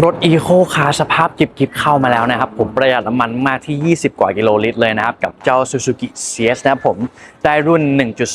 รถอีโคคารสภาพจิบกิบเข้ามาแล้วนะครับ ผมประหยัดน้ำมันมากที่ 20 กว่ากิโลลิตรเลยนะครับ กับเจ้า Suzuki CS นะครับผมได้รุ่น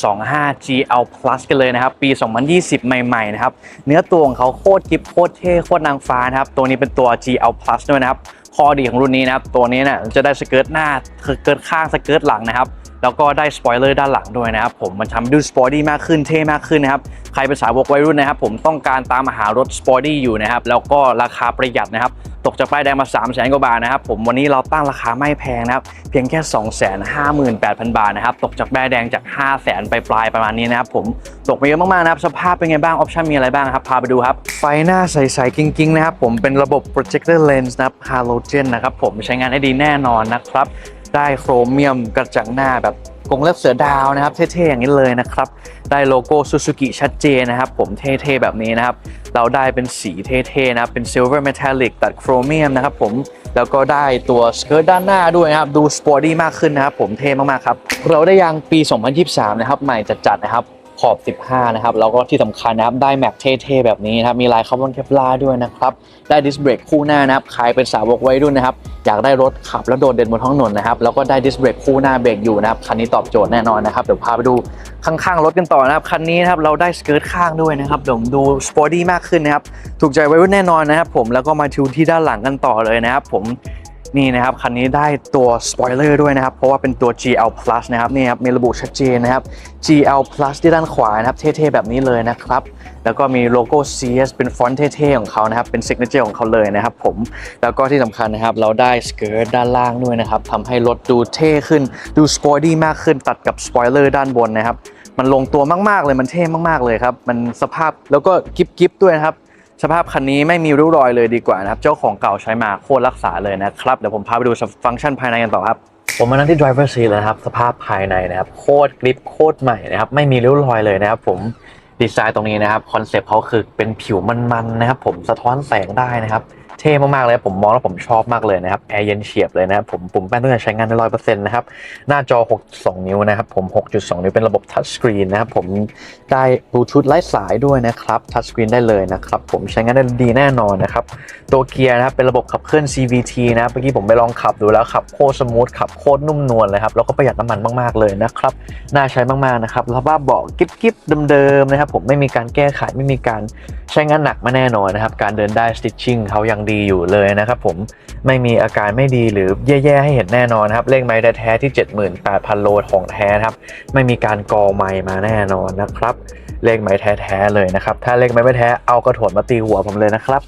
1.25 GL Plus กันเลยนะครับ ปี 2020 ใหม่ๆนะครับ เนื้อตัวของเขาโคตรกิบโคตรเท่โคตรนางฟ้านะครับ ตัวนี้เป็นตัว GL Plus ด้วยนะครับข้อดีของรุ่นนี้นะครับ ตัวนี้เนี่ยจะได้สเกิร์ตหน้าสเกิร์ตข้างสเกิร์ตหลังนะครับ แล้วก็ได้สปอยเลอร์ด้านหลังด้วยนะครับผมมันทำให้ดูสปอร์ตี้มากขึ้นเท่มากขึ้นนะครับใครเป็นสาวกวัยรุ่นนะครับผมต้องการตามหารถสปอร์ตี้อยู่นะครับแล้วก็ราคาประหยัดนะครับตกจากป้ายแดงมา 3 0 0แสนกว่าบาทนะครับผมวันนี้เราตั้งราคาไม่แพงนะครับเพียงแค่ 2 5 8 0 0 0 บาทนะครับตกจากป้ายแดงจาก 5 0 0แสนไปปลายประมาณนี้นะครับผมตกไปเยอะมากๆนะครับสภาพเป็นไงบ้างออปชั่นมีอะไรบ้างครับพาไปดูครับไฟหน้าใสๆกิ้งๆนะครับผมเป็นระบบ projector lens นะครับ halogen นะครับผมใช้งานได้ดีแน่นอนนะครับ ได้โครเมียมกระจังหน้าแบบกรงเล็บเสือดาวนะครับเท่ๆอย่างนี้เลยนะครับ ได้โลโก้ซูซูกิชัดเจนนะครับ ผมเท่ๆแบบนี้นะครับ เราได้เป็นสีเท่ๆนะครับ เป็นซิลเวอร์เมทัลลิกตัดโครเมียมนะครับผมแล้วก็ได้ตัวสเกิร์ตด้านหน้าด้วยนะครับ ดูสปอร์ตี้มากขึ้นนะครับ ผมเท่มากๆครับ เราได้ยางปี 2023 นะครับ ใหม่จัดๆนะครับ ขอบ 15 นะครับ แล้วก็ที่สำคัญนะครับ ได้แม็กเท่ๆ แบบนี้นะครับ มีลายคาร์บอนเคปลาด้วยนะครับ ได้ดิสเบรกคู่หน้านะครับ ใครเป็นสาวกวัยรุ่นนะครับ อยากได้รถขับแล้วโดดเด่นบนท้องถนนนะครับ แล้วก็ได้ดิสเบรกคู่หน้าเบรกอยู่นะครับ คันนี้ตอบโจทย์แน่นอนนะครับ เดี๋ยวพาไปดูข้างๆ รถกันต่อนะครับ คันนี้นะครับ เราได้สเกิร์ตข้างด้วยนะครับเดี๋ยวดูสปอร์ตี้มากขึ้นนะครับ ถูกใจวัยรุ่นแน่นอนนะครับ ผม แล้วก็มาดูที่ด้านหลังกันต่อเลยนะครับ ผม นี่นะครับคันนี้ได้ตัวสปอยเลอร์ด้วยนะครับ เพราะว่าเป็นตัว GL Plus นะครับนี่ครับมีระบุชัดเจนนะครับ GL Plus ที่ด้านขวานะครับเท่ๆแบบนี้เลยนะครับ แล้วก็มีโลโก้ CS เป็นฟอนต์เท่ๆของเขานะครับ เป็นซิกเนเจอร์ของเขาเลยนะครับผมแล้วก็ที่สำคัญนะครับ เราได้สเกิร์ตด้านล่างด้วยนะครับทำให้รถดูเท่ขึ้นดูสปอร์ตี้มากขึ้นตัดกับสปอยเลอร์ด้านบนนะครับมันลงตัวมากๆเลยมันเท่มากๆเลยครับมันสภาพแล้วก็กิฟๆด้วยนะครับ สภาพคันนี้ไม่มีริ้วรอยเลยดีกว่านะครับ เจ้าของเก่าใช้มาโคตรรักษาเลยนะครับ เดี๋ยวผมพาไปดูฟังก์ชันภายในกันต่อครับผมมานั่งที่ driver seat เลยนะครับ สภาพภายในนะครับโคตรกริปโคตรใหม่นะครับ ไม่มีริ้วรอยเลยนะครับ ผมดีไซน์ตรงนี้นะครับคอนเซปต์เขาคือเป็นผิวมันๆนะครับ ผมสะท้อนแสงได้นะครับ เท่มากๆเลยผมมองแล้วผมชอบมากเลยนะครับแอร์เย็นเฉียบเลยนะครับผมปุ่มแป้นตั้งใช้งานได้ร้อยเปอร์เซ็นต์นะครับหน้าจอ 6.2 นิ้วนะครับผม 6.2 นิ้วเป็นระบบทัชสกรีนนะครับผมได้บลูทูธไร้สายด้วยนะครับทัชสกรีนได้เลยนะครับผมใช้งานได้ดีแน่นอนนะครับตัวเกียร์นะครับเป็นระบบขับเคลื่อน CVT นะครับเมื่อกี้ผมไปลองขับดูแล้วขับโคตรสมูทขับโคตรนุ่มนวลเลยครับแล้วก็ประหยัดน้ำมันมากๆเลยนะครับน่าใช้มากๆนะครับแล้วบ้าเบาะกิ๊บๆเดิมๆนะครับผมไม่มีการแก้ไขไม่มีการใช้งานหนักมาแน่นอนนะครับการเดินได้ stitching เขายังดีอยู่เลยนะครับผมไม่มีอาการไม่ดีหรือแย่ๆให้เห็นแน่นอนครับเลขไม้แท้ที่ 78,000 โลของแท้ครับไม่มีการกอไม้มาแน่นอนนะครับ เลขไม้แท้ๆเลยนะครับถ้าเลขไม้ไม่แท้เอากระโถนมาตีหัวผมเลยนะครับ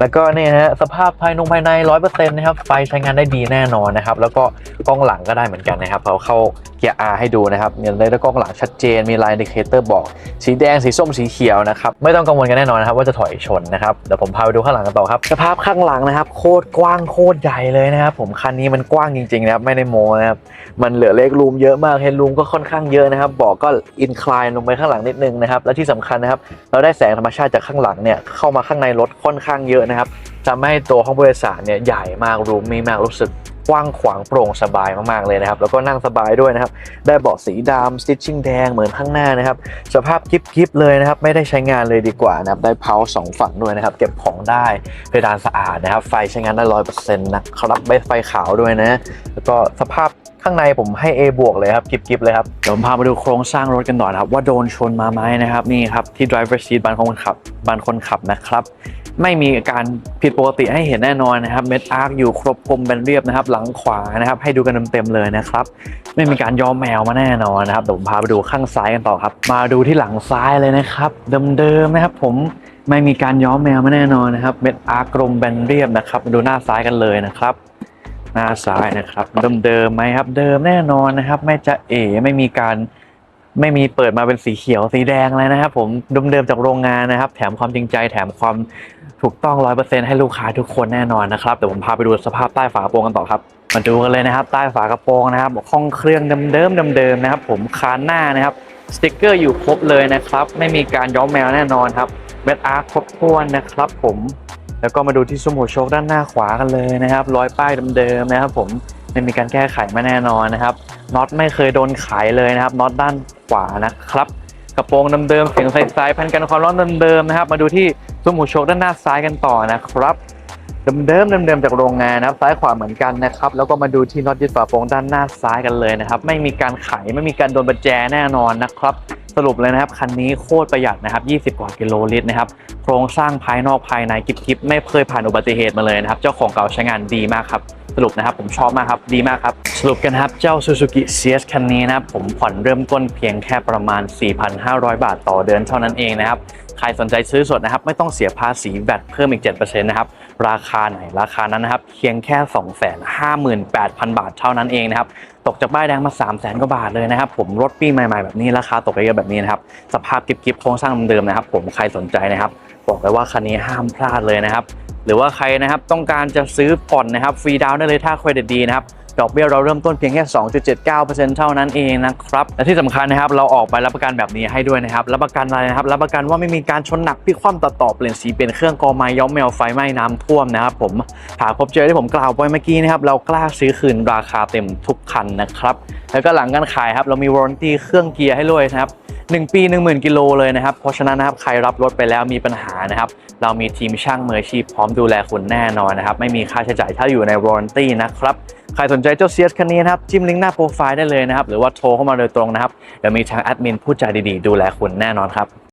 แล้วก็เนี่ยฮะสภาพภายนงภายใน 100%นะครับไฟใช้งานได้ดีแน่นอนนะครับ แล้วก็กล้องหลังก็ได้เหมือนกันนะครับเราเข้า กียร์ R ให้ดูนะครับเนี่ยเลยแล้กล้องหลังชัดเจน มีไลน์อินดิเคเตอร์บอก สีแดง สีส้ม สีเขียวนะครับ ไม่ต้องกังวลกันแน่นอนนะครับว่าจะถอยชนนะครับ เดี๋ยวผมพาไปดูข้างหลังกันต่อครับ สภาพข้างหลังนะครับ โคตรกว้างโคตรใหญ่เลยนะครับ ผมคันนี้มันกว้างจริงๆนะครับ ไม่ได้โมนะครับ มันเหลือเลกรูมเยอะมากเฮดรูมก็ค่อนข้างเยอะนะครับ บอกก็อินคลายลงไปข้างหลังนิดนึงนะครับ และที่สำคัญนะครับ เราได้แสงธรรมชาติจากข้างหลังเนี่ยเข้ามาข้างในรถค่อนข้างเยอะนะครับ ทำให้ตัวห้องผู้โดยสารเนี่ยใหญ่มากรูมมีมากรู้สึกกว้างขวางโปร่งสบายมากๆเลยนะครับ แล้วก็นั่งสบายด้วยนะครับ ได้เบาะสีดำสติชชิ่งแดงเหมือนข้างหน้านะครับ สภาพกิฟๆเลยนะครับ ไม่ได้ใช้งานเลยดีกว่านะครับ ได้เพาสองฝั่งด้วยนะครับ เก็บของได้เพดานสะอาดนะครับ ไฟใช้งานได้ร้อยเปอร์เซ็นต์นะครับไไฟขาวด้วยนะ แล้วก็สภาพข้างในผมให้ A บวกเลยครับกิฟๆเลยครับเดี๋ยวผมพามาดูโครงสร้างรถกันหน่อยครับ ว่าโดนชนมาไหมนะครับนี่ครับที่ driver seat บานคนขับบานคนขับนะครับ ไม่มีการผิดปกติให้เห็นแน่นอนนะครับเม็ดอาร์คอยู่ครบกลมแบนเรียบนะครับ หลังขวานะครับ ให้ดูกันเต็มๆเลยนะครับ ไม่มีการย้อมแมวมาแน่นอนนะครับเดี๋ยวผมพาไปดูข้างซ้ายกันต่อครับ มาดูที่หลังซ้ายเลยนะครับ เดิมๆนะครับ ผมไม่มีการย้อมแมวมาแน่นอนนะครับเม็ดอาร์คกลมแบนเรียบนะครับมาดูหน้าซ้ายกันเลยนะครับหน้าซ้ายนะครับเดิมๆไหมครับ เดิมแน่นอนนะครับ ไม่จะเอ๋ไม่มีการ ไม่มีเปิดมาเป็นสีเขียวสีแดงเลยนะครับ ผมเดิมๆจากโรงงานนะครับ แถมความจริงใจแถมความถูกต้องร้อยเปอร์เซ็นต์ให้ลูกค้าทุกคนแน่นอนนะครับเดี๋ยวผมพาไปดูสภาพใต้ฝากระโปรงกันต่อครับ มาดูกันเลยนะครับใต้ฝากระโปรงนะครับห้องเครื่องเดิมๆเดิมๆนะครับ ผมคานหน้านะครับสติกเกอร์อยู่ครบเลยนะครับ ไม่มีการย้อมแมวแน่นอนครับเม็ดอาร์คครบถ้วนนะครับ ผมแล้วก็มาดูที่ซุ้มหัวโชคด้านหน้าขวากันเลยนะครับรอยป้ายเดิมๆนะครับ ผม ไม่มีการแก้ไขมาแน่นอนนะครับน็อตไม่เคยโดนไขเลยนะครับน็อตด้านขวานะครับกระโปรงเดิมๆเสียงใสๆพันกันความร้อนเดิมๆนะครับ มาดูที่ซุ้มหูโชคด้านหน้าซ้ายกันต่อนะครับเดิมๆเดิมๆจากโรงงานนะครับซ้ายขวาเหมือนกันนะครับ แล้วก็มาดูที่น็อตยึดฝาโปรงด้านหน้าซ้ายกันเลยนะครับ ไม่มีการไขไม่มีการโดนประแจแน่นอนนะครับ สรุปเลยนะครับ คันนี้โคตรประหยัดนะครับ 20 กว่ากิโลลิตรนะครับโครงสร้างภายนอกภายในกิบๆไม่เคยผ่านอุบัติเหตุมาเลยนะครับ เจ้าของเก่าใช้งานดีมากครับ สรุปนะครับผมชอบมากครับดีมากครับ สรุปกันครับเจ้า Suzuki CS คันนี้นะครับผมผ่อนเริ่มต้นเพียงแค่ประมาณ 4,500 บาทต่อเดือนเท่านั้นเองนะครับใครสนใจซื้อสดนะครับไม่ต้องเสียภาษีแบตเพิ่มอีก 7%นะครับราคาไหนราคานั้นนะครับเพียงแค่ 258,000 บาทเท่านั้นเองนะครับตกจากป้ายแดงมา 3 0 0 0 0 0กว่าบาทเลยนะครับผมรถปีใหม่ๆแบบนี้ราคาตกไปเยอะแบบนี้นะครับสภาพกิบๆโครงสร้างเดิมๆนะครับผมใครสนใจนะครับบอกเลยว่าคันนี้ห้ามพลาดเลยนะครับ หรือว่าใครนะครับต้องการจะซื้อผ่อนนะครับฟรีดาวน์ได้เลยถ้าเครดิตดีนะครับดอกเบี้ยเราเริ่มต้นเพียงแค่ 2.79%เท่านั้นเองนะครับ และที่สำคัญนะครับ เราออกใบรับประกันแบบนี้ให้ด้วยนะครับ รับประกันอะไรนะครับ รับประกันว่าไม่มีการชนหนักพิคว่ำตัดต่อเปลี่ยนสีเปลี่ยนเครื่องกอไม้ย้อมแมวไฟไหม้น้ำท่วมนะครับผม หากพบเจอที่ผมกล่าวไปเมื่อกี้นะครับ เรากล้าซื้อคืนราคาเต็มทุกคันนะครับ แล้วก็หลังการขายครับ เรามีวารันตี้เครื่องเกียร์ให้ด้วยนะครับ 1 ปี 10,000 กิโลเลยนะครับ เพราะฉะนั้นนะครับใครรับรถไปแล้วมีปัญหานะครับ เรามีทีมช่างมืออาชีพพร้อมดูแลคุณแน่นอนนะครับ ไม่มีค่าใช้จ่ายถ้าอยู่ในวอรันตีนะครับ ใครสนใจเจ้าเซียสคันนี้นะครับ จิ้มลิงก์หน้าโปรไฟล์ได้เลยนะครับ หรือว่าโทรเข้ามาโดยตรงนะครับเดี๋ยวมีทางแอดมินผู้ใจดีๆ ดูแลคุณแน่นอนครับ